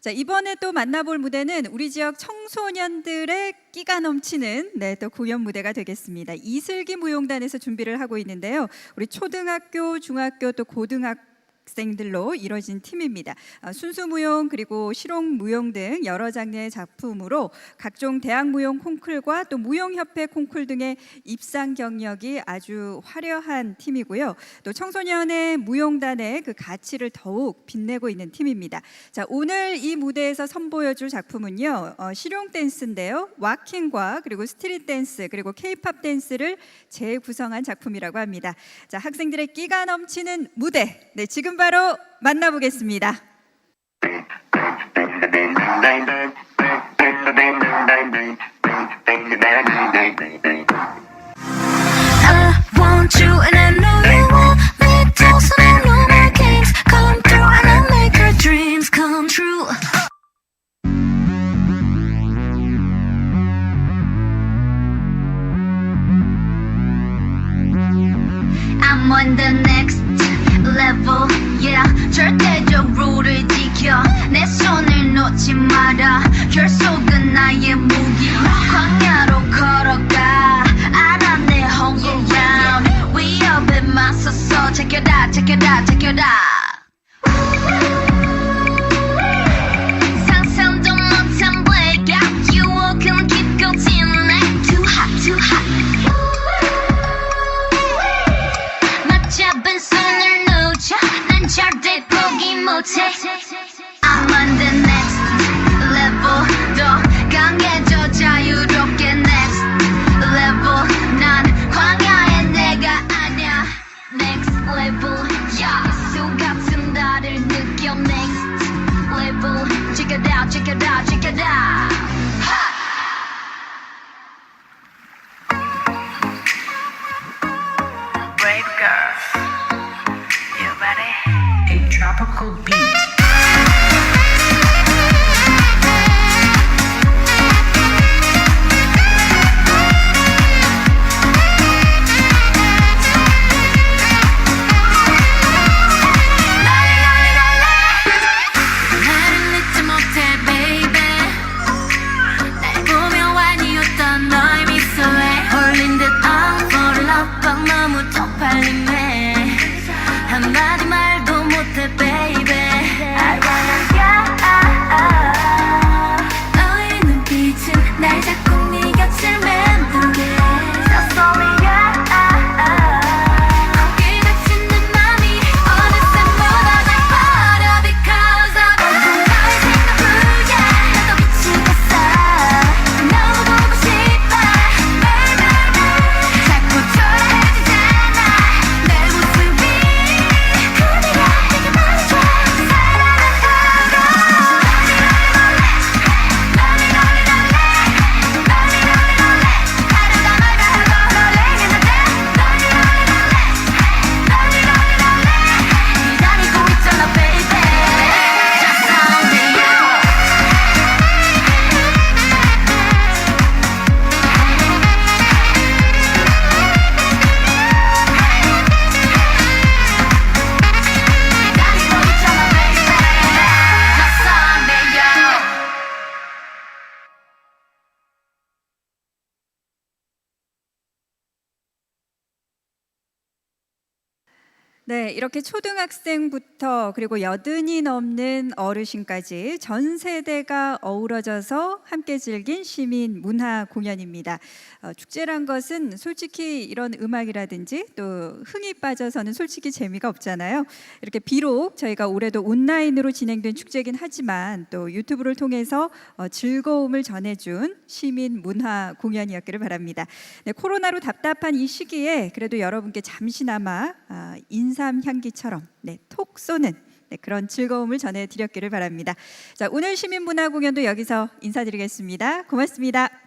자, 이번에 또 만나볼 무대는 우리 지역 청소년들의 끼가 넘치는 네, 또 공연 무대가 되겠습니다. 이슬기 무용단에서 준비를 하고 있는데요. 우리 초등학교, 중학교 또 고등학 생들로 이뤄진 팀입니다. 아, 순수 무용 그리고 실용 무용 등 여러 장르의 작품으로 각종 대학 무용 콩쿨과 또 무용협회 콩쿨 등의 입상 경력이 아주 화려한 팀이고요. 또 청소년의 무용단의 그 가치를 더욱 빛내고 있는 팀입니다. 자, 오늘 이 무대에서 선보여줄 작품은요, 어, 실용 댄스인데요. 와킹과 그리고 스트릿 댄스 그리고 케이팝 댄스를 재구성한 작품이라고 합니다. 자, 학생들의 끼가 넘치는 무대, 네, 지금 바로 만나보겠습니다. On next level, yeah. 절대적 룰을 지켜 내 손을 놓지 마라. 결속은 나의 무기. 광야로 걸어가. 알아 내 홍보야. 위협에 맞서서 check it out, check it out, check it out. 절대 포기 못해 I'm on the next level 더 강해져 자유롭게 next level 난 광야의 내가 아냐 next level 야수 같은 나를 느껴 next level check it out check it out check it out Brave girl, you ready? A Tropical beat. 네, 이렇게 초등학생부터 그리고 여든이 넘는 어르신까지 전 세대가 어우러져서 함께 즐긴 시민 문화 공연입니다. 어, 축제란 것은 솔직히 이런 음악이라든지 또 흥이 빠져서는 솔직히 재미가 없잖아요. 이렇게 비록 저희가 올해도 온라인으로 진행된 축제긴 하지만 또 유튜브를 통해서 어, 즐거움을 전해준 시민 문화 공연이었기를 바랍니다. 네, 코로나로 답답한 이 시기에 그래도 여러분께 잠시나마 아, 인삼 향기처럼 네, 톡 쏘는 네, 그런 즐거움을 전해드렸기를 바랍니다. 자, 오늘 시민문화 공연도 여기서 인사드리겠습니다. 고맙습니다.